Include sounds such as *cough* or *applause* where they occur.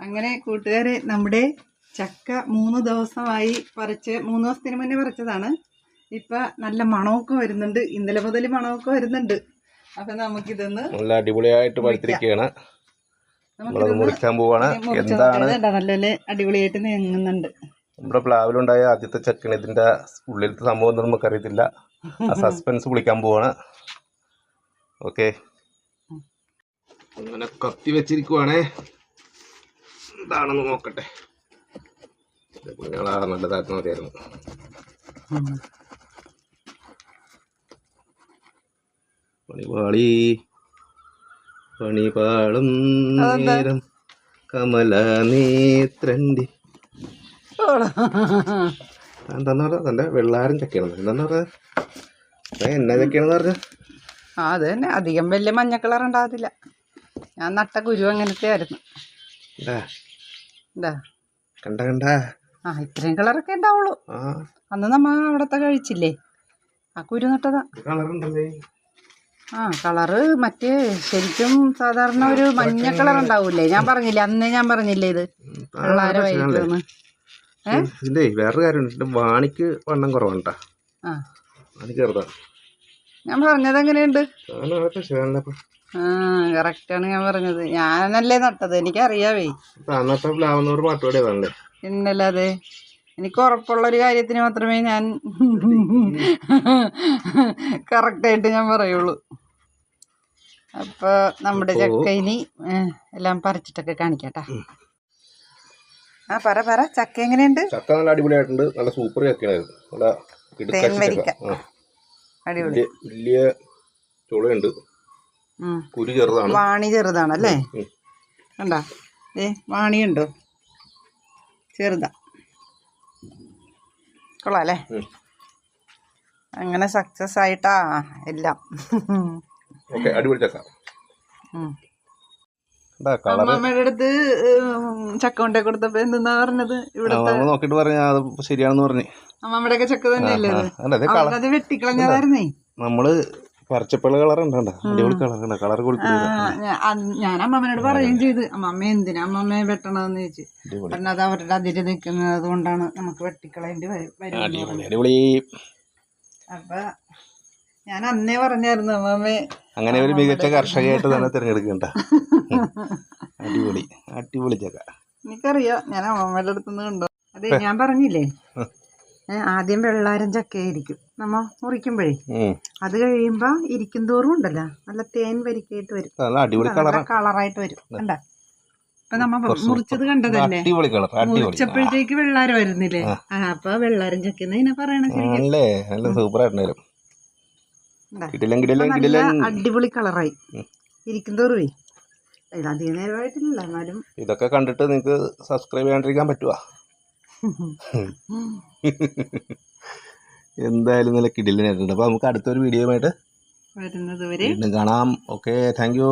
അങ്ങനെ കൂട്ടുകാരെ നമ്മുടെ ചക്ക മൂന്ന് ദിവസമായി പറിച്ച് മൂന്ന് ദിവസത്തിന് മുന്നേ പറിച്ചതാണ്. ഇപ്പം നല്ല മണമൊക്കെ വരുന്നുണ്ട്. ഇന്നലെ മുതൽ മണമൊക്കെ വരുന്നുണ്ട്. അപ്പം നമുക്കിതൊന്ന് നല്ല അടിപൊളിയായിട്ട് പഴുത്തിരിക്കുകയാണ് നമ്മളത് മുറിക്കാൻ പോവാണ്. എന്താണ്? നല്ല അടിപൊളിയായിട്ട് നീങ്ങുന്നുണ്ട്. നമ്മുടെ പ്ലാവിലുണ്ടായ ആദ്യത്തെ ചക്കണ് ഇതിന്റെ ഉള്ളിലത്തെ സംഭവം ഒന്നും നമുക്കറിയത്തില്ല. ആ സസ്പെൻസ് വിളിക്കാൻ പോവാണ്. ഓക്കെ. അങ്ങനെ കത്തി വെച്ചിരിക്കുവാണേ. എന്താണെന്ന് നോക്കട്ടെ. കുഞ്ഞാളാ നല്ലതായിരുന്നു മതിയായിരുന്നു പണിപാളി പണിപാളും? നേരം കമല നേത്രണ്ടി എന്താന്ന് പറഞ്ഞ തന്റെ വെള്ളാരം ചക്കയാണ് എന്താന്ന് പറഞ്ഞ? എന്നാ ചക്കയാണെന്ന് പറഞ്ഞ? അത് തന്നെ. അധികം വലിയ മഞ്ഞ കളർ ഉണ്ടാകത്തില്ല. ഞാൻ നട്ട കുരു അങ്ങനത്തെ ആയിരുന്നു കണ്ട കണ്ട. ആ ഇത്രയും കളറൊക്കെ ഉണ്ടാവുള്ളൂ. അന്ന് നമ്മ അവിടത്തെ കഴിച്ചില്ലേ? ആ കുരു നട്ടതാ. ആ കളറ് മറ്റേ ശരിക്കും സാധാരണ ഒരു മഞ്ഞ കളർ ഉണ്ടാവൂലേ? ഞാൻ പറഞ്ഞില്ലേ അന്ന് ഞാൻ പറഞ്ഞില്ലേ ഇത്? വെള്ളാരമായിരിക്കുമെന്ന് ഏ? ഇതിന്റെ വേറൊരു കാര്യമുണ്ട്. വാണിക്ക് വണ്ണം കുറവാണ് ഞാൻ പറഞ്ഞത് എങ്ങനെയുണ്ട്? കറക്റ്റാണ് ഞാൻ പറഞ്ഞത്. ഞാനല്ലേ നട്ടത് എനിക്കറിയാവേ. പിന്നല്ല അതെ? എനിക്ക് ഉറപ്പുള്ള ഒരു കാര്യത്തിന് മാത്രമേ ഞാൻ കറക്റ്റായിട്ട് ഞാൻ പറയുള്ളൂ. അപ്പോൾ നമ്മുടെ ചക്കയിനി ചക്ക ഇനി എല്ലാം പറിച്ചിട്ടൊക്കെ കാണിക്കാട്ടാ. ആ പറ പറ ചക്ക എങ്ങനെയുണ്ട്? ചക്ക നല്ല അടിപൊളിയായിട്ടുണ്ട്. നല്ല സൂപ്പർ ചക്കയാണ് നല്ല അടിപൊളി. വലിയ ചുളയുണ്ട്. കുരു ചെറുതാണ്. വാണി ചെറുതാണല്ലേ ഉം. കണ്ടാ? ഏ വാണിയുണ്ടോ. ചെറുതാ. കൊള്ളാം അല്ലേ? അങ്ങനെ സക്സസ് ആയിട്ടാ എല്ലാം. അടിപൊളി അമ്മമ്മയുടെ അടുത്ത് ചക്ക കൊണ്ടേ കൊടുത്തപ്പോ എന്തെന്നാ പറഞ്ഞത് ഇവിടെ നോക്കിട്ട് പറഞ്ഞ അത് ശരിയാണെന്ന് പറഞ്ഞു. അമ്മമ്മയുടെ ഒക്കെ ചക്ക തന്നെയല്ലേ അല്ല അതെ വെട്ടിക്കളഞ്ഞതായിരുന്നേ? നമ്മൾ കളർ ഉണ്ടോ. അടിപൊളി കളർ കളർ ഞാൻ അമ്മമ്മനോട് പറയുകയും ചെയ്ത്. അമ്മമ്മ എന്തിനാ അമ്മമ്മയെ വെട്ടണമെന്ന് ചോദിച്ചു. കാരണം അത് അവരുടെ അതിര് നിൽക്കുന്നത് കൊണ്ടാണ് നമുക്ക് വെട്ടിക്കളയേണ്ടി വരും അപ്പൊ ഞാൻ അന്നേ പറഞ്ഞായിരുന്നു അമ്മമ്മേ. അങ്ങനെ ഒരു മികച്ച കർഷകയായിട്ട് തന്നെ തിരഞ്ഞെടുക്കണ്ട. *laughs* അടിപൊളി അടിപൊളി ചക്ക. എനിക്കറിയാം ഞാൻ അമ്മമ്മയുടെ അടുത്തുനിന്ന് കണ്ടു. അതെ ഞാൻ പറഞ്ഞില്ലേ? ആദ്യം വെള്ളാരം ചക്കയായിരിക്കും. നമ്മ മുറിക്കുമ്പോഴേ. അത് കഴിയുമ്പോ ഇരിക്കും തോറും ഉണ്ടല്ലോ. നല്ല തേൻ വരിക്കായിട്ട് വരും. കളറായിട്ട് വരും. കണ്ട? ഇപ്പൊ നമ്മ മുറിച്ചത് കണ്ടതല്ലേ? മുറിച്ചപ്പോഴത്തേക്ക് വെള്ളാരം വരുന്നില്ലേ? ആ. അപ്പൊ വെള്ളാരം ചക്ക ഇതിനെ പറയണ അടിപൊളി കളറായി. ഇരിക്കും തോറുവേ. ഇത് അധികം നേരമായിട്ടില്ല എന്നാലും. ഇതൊക്കെ കണ്ടിട്ട് നിങ്ങൾക്ക് സബ്സ്ക്രൈബ് ചെയ്യാണ്ടിരിക്കാൻ പറ്റുവാ? *laughs* എന്തായാലും നല്ല കിടിലനായിട്ടുണ്ട്. അപ്പോൾ നമുക്ക് അടുത്തൊരു വീഡിയോയുമായിട്ട് വരുന്നത് വരെ. വീണ്ടും കാണാം. Okay thank you